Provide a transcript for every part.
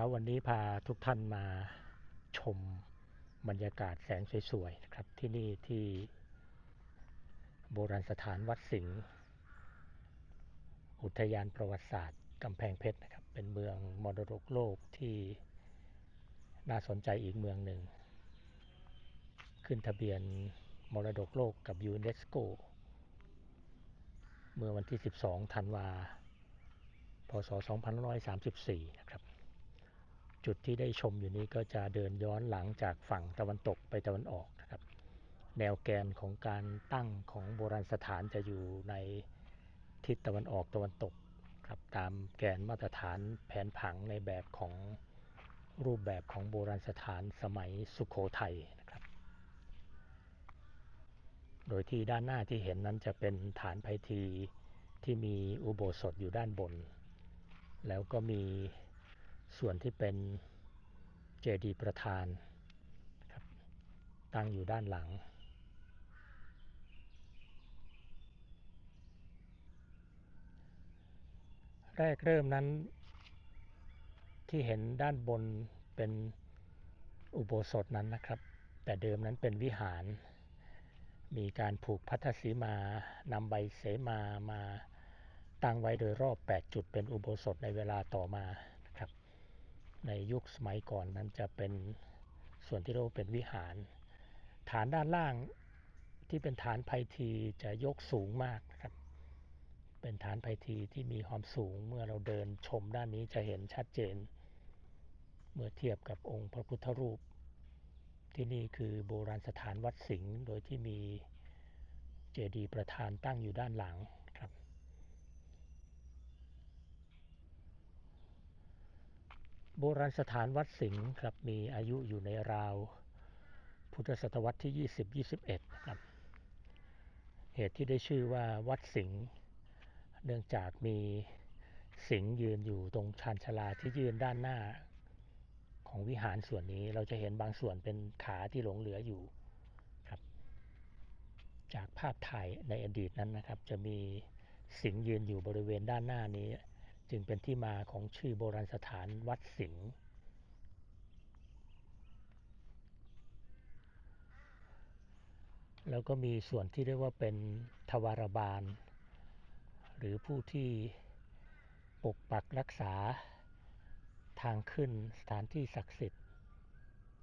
ช้าวันนี้พาทุกท่านมาชมบรรยากาศแสงสวยๆนะครับที่นี่ที่โบราณสถานวัดสิงห์อุทยานประวัติศาสตร์กำแพงเพชรนะครับเป็นเมืองมรดกโลกที่น่าสนใจอีกเมืองหนึ่ง ขึ้นทะเบียนมรดกโลกกับยูเนสโกเมื่อวันที่ 12 ธันวาพศ 2534 นะครับ จุดที่ได้ชมอยู่นี้ก็จะเดินย้อนหลังจากฝั่งตะวันตกไปตะวันออกนะครับ แนวแกนของการตั้งของโบราณสถานจะอยู่ในทิศตะวันออกตะวันตกครับตามแกนมาตรฐานแผนผังในแบบของรูปแบบของโบราณสถานสมัยสุขโขทัยนะครับ โดยที่ด้านหน้าที่เห็นนั้นจะเป็นฐานไพทีที่มีอุโบสถอยู่ด้านบน แล้วก็มี ส่วนที่เป็นเจดีย์ประธานครับตั้งอยู่ด้านหลัง แรกเริ่มนั้นที่เห็นด้านบนเป็นอุโบสถนั้นนะครับ แต่เดิมนั้นเป็นวิหาร มีการผูกพัทธสีมานำใบเสมามาตั้งไว้โดยรอบ 8 จุดเป็นอุโบสถในเวลาต่อมา ในยุคสมัยก่อนนั้นจะเป็นส่วนที่เรียกว่าเป็นวิหาร ฐานด้านล่างที่เป็นฐานไพทีจะยกสูงมากนะครับ เป็นฐานไพทีที่มีความสูงเมื่อเราเดินชมด้านนี้จะเห็นชัดเจน เมื่อเทียบกับองค์พระพุทธรูป ที่นี่คือโบราณสถานวัดสิงห์โดยที่มีเจดีย์ประธานตั้งอยู่ด้านหลังครับ โบราณสถานวัดสิงห์ครับมีอายุอยู่ในราว พุทธศตวรรษที่ 20-21ครับเหตุที่ได้ชื่อว่าวัดสิงห์เนื่องจากมีสิงห์ยืนอยู่ตรงชานชาลาที่ยืนด้านหน้าของวิหารส่วนนี้เราจะเห็นบางส่วนเป็นขาที่หลงเหลืออยู่ครับ จากภาพถ่ายในอดีตนั้นนะครับ จะมีสิงห์ยืนอยู่บริเวณด้านหน้านี้ จึงเป็นที่มาของชื่อโบราณสถานวัดสิงห์แล้วก็มีส่วนที่เรียกว่าเป็นทวารบาล หรือผู้ที่ปกปักรักษาทางขึ้นสถานที่ศักดิ์สิทธิ์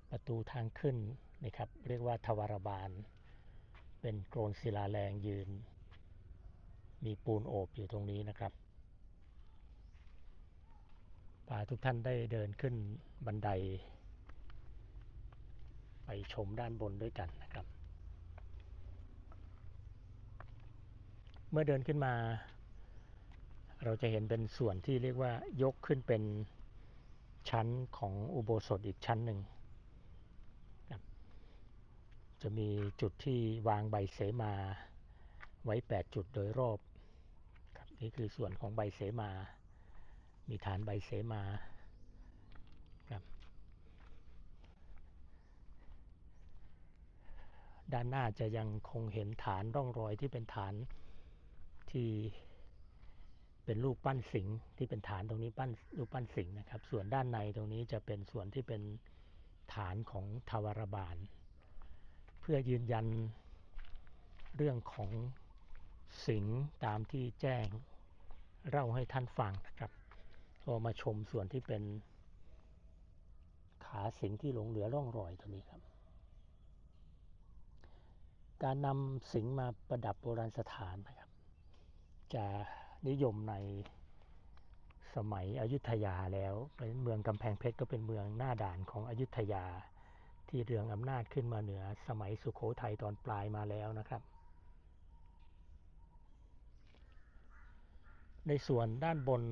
ประตูทางขึ้นนะครับเรียกว่าทวารบาล เป็นโกรนศิลาแรงยืน มีปูนโอบอยู่ตรงนี้นะครับ พาทุกท่านได้เดินขึ้นบันได ไปชมด้านบนด้วยกันนะครับ เมื่อเดินขึ้นมา เราจะเห็นเป็นส่วนที่เรียกว่ายกขึ้นเป็นชั้นของอุโบสถอีกชั้นหนึ่ง จะมีจุดที่วางใบเสมาไว้ 8 จุดโดยรอบครับนี่คือส่วนของใบเสมา มีฐานใบเสมาครับด้านหน้าจะยังคงเห็นฐานร่องรอยที่เป็นฐานที่เป็นรูปปั้นสิงห์ที่เป็นฐานตรงนี้ปั้นรูปปั้นสิงห์นะครับ ส่วนด้านในตรงนี้จะเป็นส่วนที่เป็นฐานของทวารบาล เพื่อยืนยันเรื่องของสิงห์ตามที่แจ้งเล่าให้ท่านฟังนะครับ ก็มาชมส่วนที่เป็นขาสิงห์ที่หลงเหลือร่องรอยตรงนี้ครับ การนำสิงห์มาประดับโบราณสถานนะครับ จะนิยมในสมัยอยุธยาแล้วเป็นเมืองกำแพงเพชรก็เป็นเมืองหน้าด่านของอยุธยาที่เรืองอำนาจขึ้นมาเหนือสมัยสุขโขทัยตอนปลายมาแล้วนะครับ ในส่วนด้านบน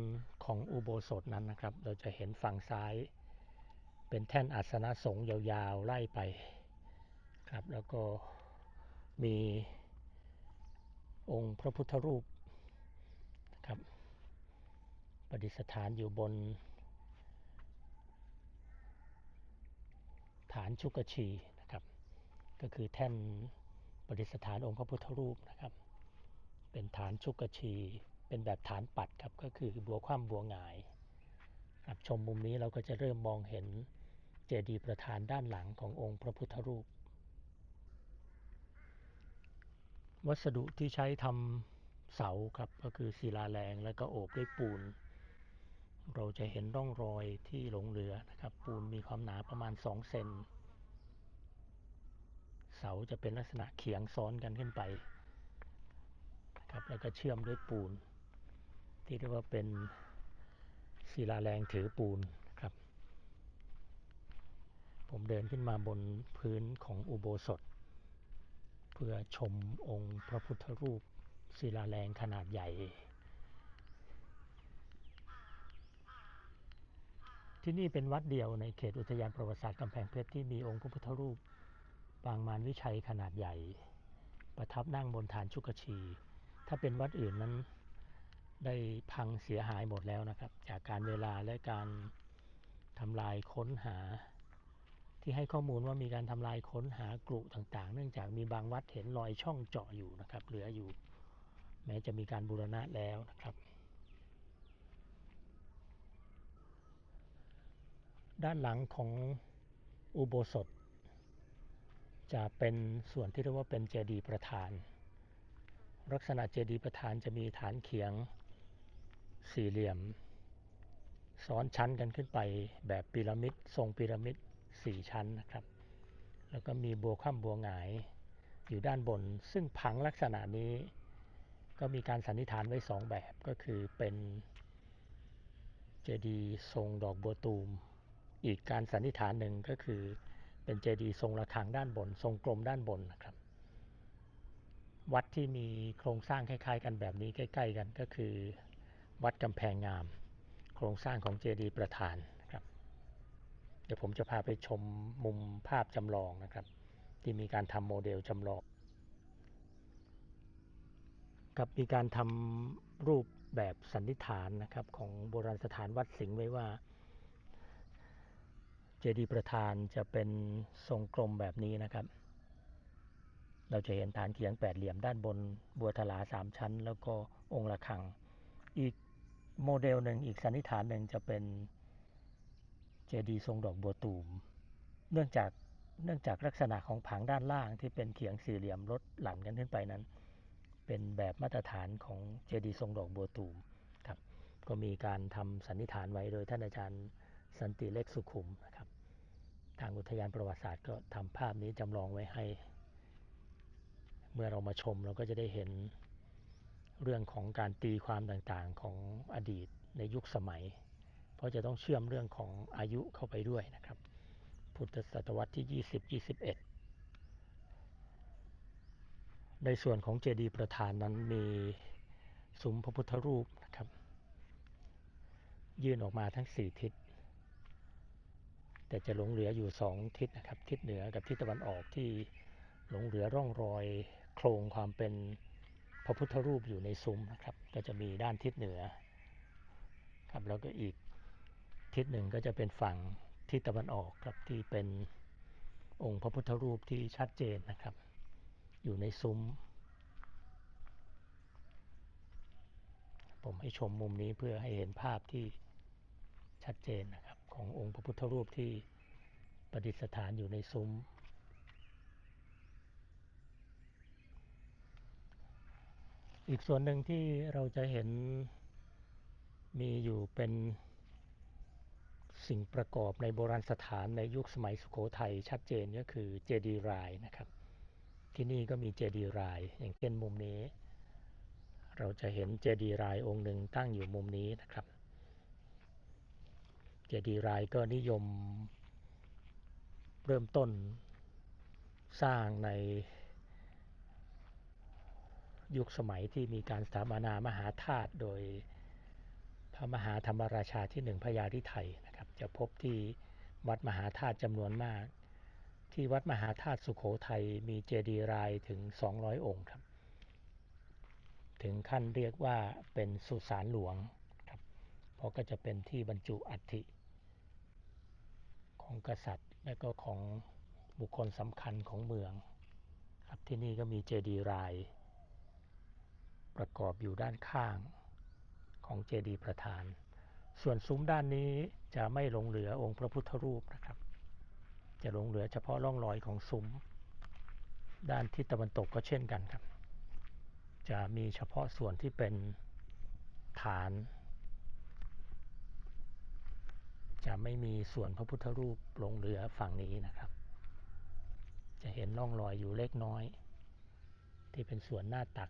ของอุโบสถนั้นนะครับ เราจะเห็นฝั่งซ้าย เป็นแท่นอาสนะสงฆ์ยาวๆ ไล่ไปครับ แล้วก็มีองค์พระพุทธรูปนะครับประดิษฐานอยู่บน ฐานชุกชีนะครับ ก็คือแท่นประดิษฐานองค์พระพุทธรูปนะครับ เป็นฐานชุกชี เป็นแบบฐานปัดครับก็คือบัวคว่ำบัวหงายครับชมมุมนี้เราก็จะเริ่มมองเห็นเจดีย์ประธานด้านหลังขององค์พระพุทธรูป วัสดุที่ใช้ทำเสาครับก็คือศิลาแรงและก็โอบด้วยปูน เราจะเห็นร่องรอยที่หลงเหลือนะครับ ปูนมีความหนาประมาณ 2 เซนเสาจะเป็นลักษณะเขียงซ้อนกันขึ้นไปนะครับแล้วก็เชื่อมด้วยปูน ที่เรียกว่าเป็นศิลาแรงถือปูนครับ ผมเดินขึ้นมาบนพื้นของอุโบสถ เพื่อชมองค์พระพุทธรูปศิลาแรงขนาดใหญ่ ที่นี่เป็นวัดเดียวในเขตอุทยานประวัติศาสตร์กำแพงเพชรที่มีองค์พระพุทธรูปปางมารวิชัยขนาดใหญ่ ประทับนั่งบนฐานชุกชี ถ้าเป็นวัดอื่นนั้น ได้พังเสียหายหมดแล้วนะครับ จากการเวลาและการทำลายค้นหา ที่ให้ข้อมูลว่ามีการทำลายค้นหากรุต่างๆ เนื่องจากมีบางวัดเห็นรอยช่องเจาะอยู่นะครับ เหลืออยู่ แม้จะมีการบูรณะแล้วนะครับด้านหลังของอุโบสถ จะเป็นส่วนที่เรียกว่าเป็นเจดีย์ประธาน ลักษณะเจดีย์ประธานจะมีฐานเขียง สี่เหลี่ยม ซ้อนชั้นกันขึ้นไปแบบพีระมิด ทรงพีระมิดสี่ชั้นนะครับ แล้วก็มีบัวคว่ำบัวหงายอยู่ด้านบน ซึ่งผังลักษณะนี้ก็มีการสันนิษฐานไว้สองแบบก็คือเป็นเจดีย์ทรงดอกบัวตูม อีกการสันนิษฐานหนึ่งก็คือเป็นเจดีย์ทรงระฆังด้านบน ทรงกลมด้านบนนะครับวัดที่มีโครงสร้างคล้ายๆ กันแบบนี้ใกล้ ๆ กันก็คือ วัดกำแพงงาม โครงสร้างของเจดีย์ประธานครับ เดี๋ยวผมจะพาไปชมมุมภาพจำลองนะครับ ที่มีการทำโมเดลจำลองกับมีการทำรูปแบบสันนิษฐานนะครับของโบราณสถานวัดสิงห์ไว้ว่า เจดีย์ประธานจะเป็นทรงกลมแบบนี้นะครับ เราจะเห็นฐานเขียงแปดเหลี่ยมด้านบนบัวทลาสามชั้น แล้วก็องค์ระฆัง อีก โมเดลหนึ่งอีกสันนิษฐานหนึ่งจะเป็นเจดีย์ทรงดอกบัวตูม เนื่องจากเนื่องจากลักษณะของผังด้านล่างที่เป็นเขียงสี่เหลี่ยมลดหลั่นกันขึ้นไปนั้น เป็นแบบมาตรฐานของเจดีย์ทรงดอกบัวตูมครับก็มีการทำสันนิษฐานไว้โดยท่านอาจารย์สันติเล็กสุขุมนะครับ ทางอุทยานประวัติศาสตร์ก็ทำภาพนี้จำลองไว้ให้ เมื่อเรามาชมเราก็จะได้เห็น เรื่องของการตีความต่างๆของอดีตในยุคสมัย เพราะจะต้องเชื่อมเรื่องของอายุเข้าไปด้วยนะครับ พุทธศตวรรษที่ 20-21 ในส่วนของเจดีย์ประธานนั้นมีซุ้มพระพุทธรูปนะครับ ยื่นออกมาทั้งสี่ทิศ แต่จะหลงเหลืออยู่สองทิศนะครับ ทิศเหนือกับทิศตะวันออกที่หลงเหลือร่องรอยโครงความเป็น พระพุทธรูปอยู่ในซุ้มนะครับ ก็จะมีด้านทิศเหนือครับแล้วก็อีกทิศหนึ่งก็จะเป็นฝั่งทิศตะวันออกครับที่เป็นองค์พระพุทธรูปที่ชัดเจนนะครับ อยู่ในซุ้ม ผมให้ชมมุมนี้เพื่อให้เห็นภาพที่ชัดเจนนะครับ ขององค์พระพุทธรูปที่ประดิษฐานอยู่ในซุ้ม อีกส่วนหนึ่งที่เราจะเห็นมีอยู่เป็นสิ่งประกอบในโบราณสถานในยุคสมัยสุขโขทัยชัดเจนก็คือเจดีย์รายนะครับ ที่นี่ก็มีเจดีย์ราย อย่างเช่นมุมนี้ เราจะเห็นเจดีย์รายองค์หนึ่งตั้งอยู่มุมนี้นะครับ เจดีย์รายก็นิยมเริ่มต้นสร้างใน ยุคสมัยที่มีการสถาปนามหาธาตุโดยพระมหาธรรมราชาที่หนึ่งพญาธิไทยนะครับ จะพบที่วัดมหาธาตุจำนวนมาก ที่วัดมหาธาตุสุขโขทัยมีเจดีย์รายถึง 200 องค์ครับ ถึงขั้นเรียกว่าเป็นสุสานหลวงครับ เพราะก็จะเป็นที่บรรจุอัฐิของกษัตริย์และก็ของบุคคลสำคัญของเมือง ครับที่นี่ก็มีเจดีย์ราย ประกอบอยู่ด้านข้างของเจดีย์ประธาน ส่วนซุ้มด้านนี้จะไม่ลงเหลือองค์พระพุทธรูปนะครับ จะลงเหลือเฉพาะร่องรอยของซุ้ม ด้านทิศตะวันตกก็เช่นกันครับ จะมีเฉพาะส่วนที่เป็นฐาน จะไม่มีส่วนพระพุทธรูปลงเหลือฝั่งนี้นะครับ จะเห็นร่องรอยอยู่เล็กน้อย ที่เป็นส่วนหน้าตัก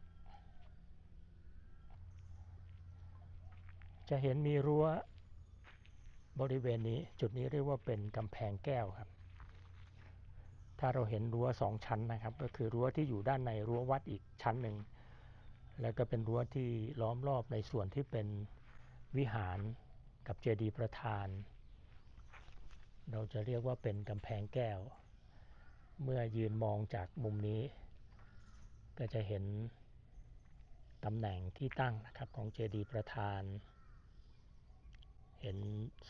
จะเห็นมีรั้วบริเวณนี้จุดนี้เรียกว่าเป็นกำแพงแก้วครับ ถ้าเราเห็นรั้วสองชั้นนะครับ ก็คือรั้วที่อยู่ด้านในรั้ววัดอีกชั้นหนึ่งแล้วก็เป็นรั้วที่ล้อมรอบในส่วนที่เป็นวิหารกับเจดีย์ประธาน เราจะเรียกว่าเป็นกำแพงแก้ว เมื่อยืนมองจากมุมนี้ ก็จะเห็นตำแหน่งที่ตั้งนะครับของเจดีย์ประธาน เห็น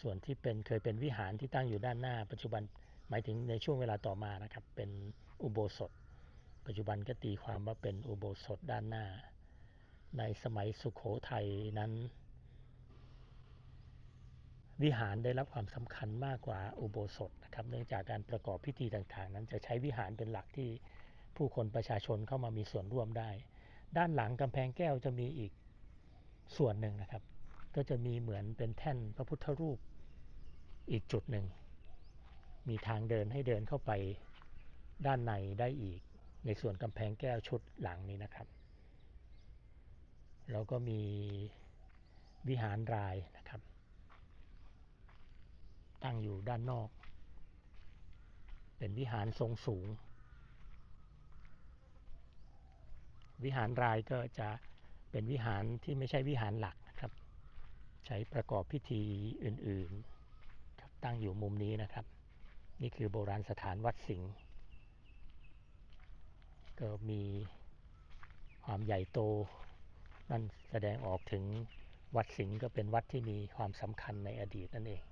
ส่วนที่เป็นเคยเป็นวิหารที่ตั้งอยู่ด้านหน้า ปัจจุบันหมายถึงในช่วงเวลาต่อมานะครับเป็นอุโบสถ ปัจจุบันก็ตีความว่าเป็นอุโบสถด้านหน้า ในสมัยสุขโขทัยนั้น วิหารได้รับความสำคัญมากกว่าอุโบสถนะครับเนื่องจากการประกอบพิธีต่างๆ นั้นจะใช้วิหารเป็นหลักที่ผู้คนประชาชนเข้ามามีส่วนร่วมได้ ด้านหลังกำแพงแก้วจะมีอีกส่วนหนึ่งนะครับ ก็จะมีเหมือนเป็นแท่นพระพุทธรูปอีกจุดหนึ่ง มีทางเดินให้เดินเข้าไปด้านในได้อีก ในส่วนกำแพงแก้วชุดหลังนี้นะครับ แล้วก็มีวิหารรายนะครับ ตั้งอยู่ด้านนอก เป็นวิหารทรงสูง วิหารรายก็จะเป็นวิหารที่ไม่ใช่วิหารหลัก ใช้ประกอบพิธีอื่นๆครับตั้งอยู่มุมนี้นะครับ นี่คือโบราณสถานวัดสิงห์ก็มีความใหญ่โต นั่นแสดงออกถึงวัดสิงห์ก็เป็นวัดที่มีความสำคัญในอดีตนั่นเอง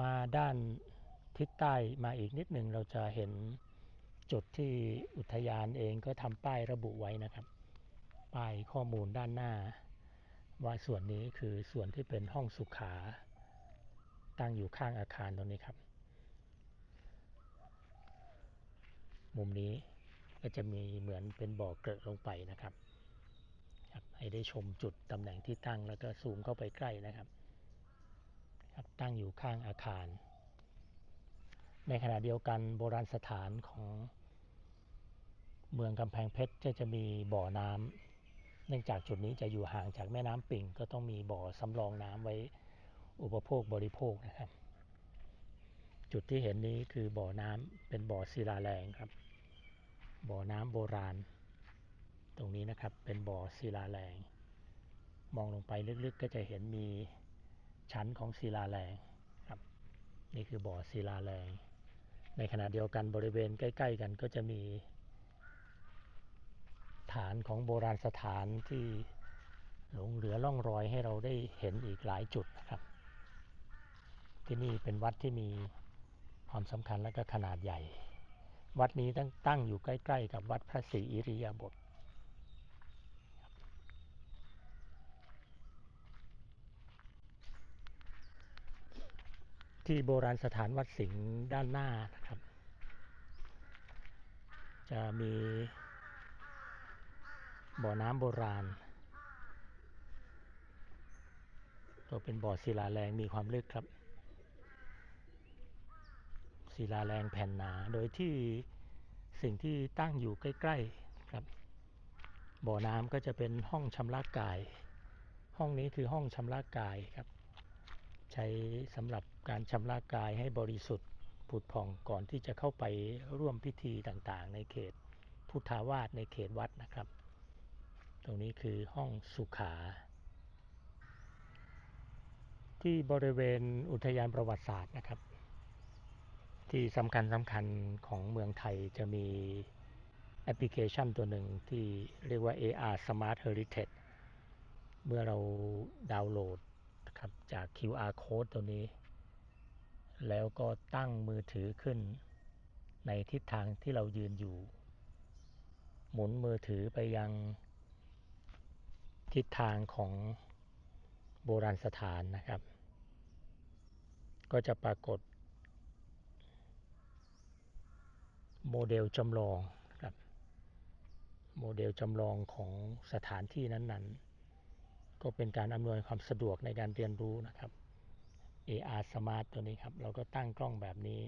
มาด้านทิศใต้มาอีกนิดหนึ่งเราจะเห็นจุดที่อุทยานเองก็ทำป้ายระบุไว้นะครับ ป้ายข้อมูลด้านหน้า ว่าส่วนนี้คือส่วนที่เป็นห้องสุขา ตั้งอยู่ข้างอาคารตรงนี้ครับ มุมนี้ก็จะมีเหมือนเป็นบ่อเกลอลงไปนะครับครับให้ได้ชมจุดตำแหน่งที่ตั้งแล้วก็ซูมเข้าไปใกล้นะครับครับ ตั้งอยู่ข้างอาคาร ในขณะเดียวกันโบราณสถานของเมืองกำแพงเพชรจะจะมีบ่อน้ำ นื่องจากจุดนี้จะอยู่ห่างจากแม่น้ำปิงก็ต้องมีบ่อสำรองน้ำไว้อุปโภคบริโภคนะครับ จุดที่เห็นนี้คือบ่อน้ำเป็นบ่อศิลาแรงครับ บ่อน้ำโบราณ ตรงนี้นะครับเป็นบ่อศิลาแรง มองลงไปลึกๆก็จะเห็นมีชั้นของศิลาแรงครับ นี่คือบ่อศิลาแรง ในขณะเดียวกันบริเวณใกล้ ๆ กันก็จะมี ฐานของโบราณสถานที่หลงเหลือล่องรอยให้เราได้เห็นอีกหลายจุดนะครับ ที่นี่เป็นวัดที่มีความสำคัญและก็ขนาดใหญ่ วัดนี้ตั้งตั้งอยู่ใกล้ ๆ กับวัดพระศรีอิริยาบถที่โบราณสถานวัดสิงห์ด้านหน้านะครับ จะมี บ่อน้ำโบราณก็เป็นบ่อศิลาแรงมีความลึกครับ ศิลาแรงแผ่นหนา โดยที่สิ่งที่ตั้งอยู่ใกล้ๆครับ บ่อน้ำก็จะเป็นห้องชำระกาย ห้องนี้คือห้องชำระกายครับ ใช้สำหรับการชำระกายให้บริสุทธิ์ผุดผ่องก่อนที่จะเข้าไปร่วมพิธีต่างๆ ในเขตพุทธาวาสในเขตวัดนะครับ ตรงนี้คือห้องสุขา ที่บริเวณอุทยานประวัติศาสตร์นะครับ ที่สำคัญสำคัญของเมืองไทยจะมีแอปพลิเคชันตัวหนึ่งที่เรียกว่า AR Smart Heritage เมื่อเราดาวน์โหลดครับจาก QR code ตัวนี้ แล้วก็ตั้งมือถือขึ้น ในทิศทางที่เรายืนอยู่ หมุนมือถือไปยัง ทิศทางของโบราณสถานนะครับ ก็จะปรากฏ โมเดลจำลองครับโมเดลจำลองของสถานที่นั้นๆ ก็เป็นการอำนวยความสะดวกในการเรียนรู้นะครับ AR Smart ตัวนี้ครับ เราก็ตั้งกล้องแบบนี้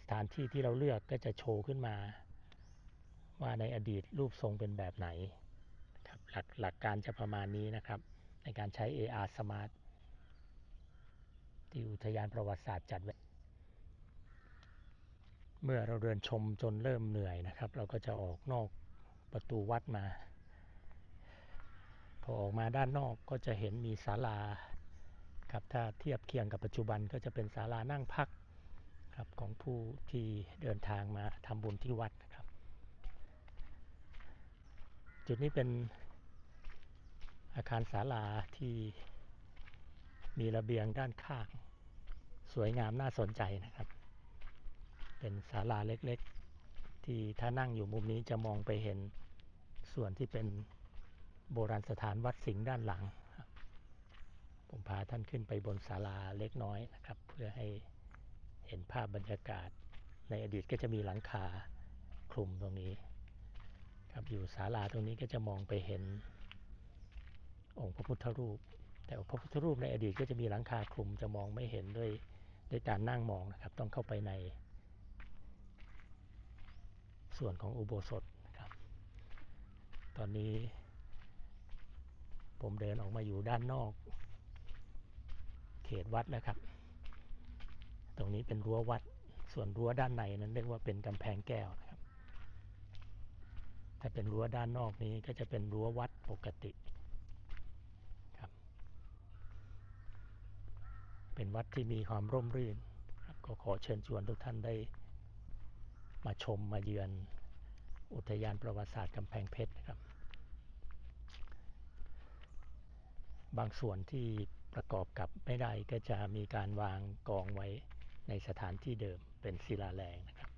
สถานที่ที่เราเลือกก็จะโชว์ขึ้นมา ว่าในอดีตรูปทรงเป็นแบบไหน หลักหลักการจะประมาณนี้นะครับ ในการใช้ AR Smart ที่อุทยานประวัติศาสตร์จัดไว้เมื่อเราเดินชมจนเริ่มเหนื่อยนะครับ เราก็จะออกนอกประตูวัดมา พอออกมาด้านนอกก็จะเห็นมีศาลาครับถ้าเทียบเคียงกับปัจจุบันก็จะเป็นศาลานั่งพักครับของผู้ที่เดินทางมาทำบุญที่วัดครับ จุดนี้เป็น อาคารศาลาที่มีระเบียงด้านข้าง สวยงามน่าสนใจนะครับ เป็นศาลาเล็กๆ ที่ถ้านั่งอยู่มุมนี้จะมองไปเห็นส่วนที่เป็นโบราณสถานวัดสิงห์ด้านหลัง ผมพาท่านขึ้นไปบนศาลาเล็กน้อยนะครับ เพื่อให้เห็นภาพบรรยากาศ ในอดีตก็จะมีหลังคาคลุมตรงนี้ ครับอยู่ศาลาตรงนี้ก็จะมองไปเห็น องค์พระพุทธรูป แต่พระพุทธรูปในอดีตก็จะมีหลังคาคลุมจะมองไม่เห็นด้วยด้วยการนั่งมองนะครับ ต้องเข้าไปในส่วนของอุโบสถครับ ตอนนี้ผมเดินออกมาอยู่ด้านนอก เขตวัดแล้วครับ ตรงนี้เป็นรั้ววัด ส่วนรั้วด้านในนั้นเรียกว่าเป็นกำแพงแก้วนะครับ ถ้าเป็นรั้วด้านนอกนี้ก็จะเป็นรั้ววัดปกติครับ เป็นวัดที่มีความร่มรื่น ก็ขอเชิญชวนทุกท่านได้ มาชมมาเยือนอุทยานประวัติศาสตร์กำแพงเพชรนะครับ บางส่วนที่ประกอบกับไม่ได้ก็จะมีการวางกองไว้ในสถานที่เดิมเป็นศิลาแรงนะครับ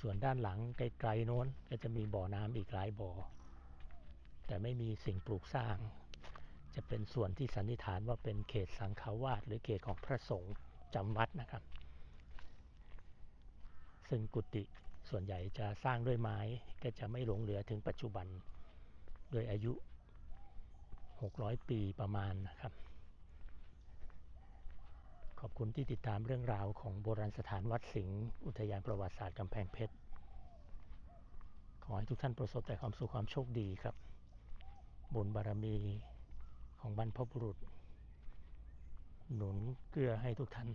ส่วนด้านหลังไกลๆโน้นก็จะมีบ่อน้ำอีกหลายบ่อ แต่ไม่มีสิ่งปลูกสร้าง จะเป็นส่วนที่สันนิษฐานว่าเป็นเขตสังฆาวาสหรือเขตของพระสงฆ์จำวัดนะครับ ซึ่งกุฏิส่วนใหญ่จะสร้างด้วยไม้ก็จะไม่หลงเหลือถึงปัจจุบันด้วยอายุ 600 ปีประมาณนะครับ ขอบคุณที่ติดตามเรื่องราวของโบราณสถานวัดสิงห์อุทยานประวัติศาสตร์กำแพงเพชร ขอให้ทุกท่านประสบแต่ความสุขความโชคดีครับ บุญบารมี ของบรรพบุรุษ หนุนเกื้อให้ทุกท่าน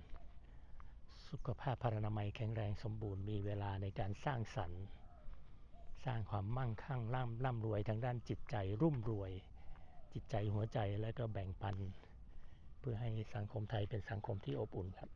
สุขภาพพรรณนามัยแข็งแรงสมบูรณ์มีเวลาในการสร้างสรรค์ สร้างความมั่งคั่งร่ำร่ำรวยทางด้านจิตใจรุ่มรวย จิตใจหัวใจและก็แบ่งปัน เพื่อให้สังคมไทยเป็นสังคมที่อบอุ่นครับ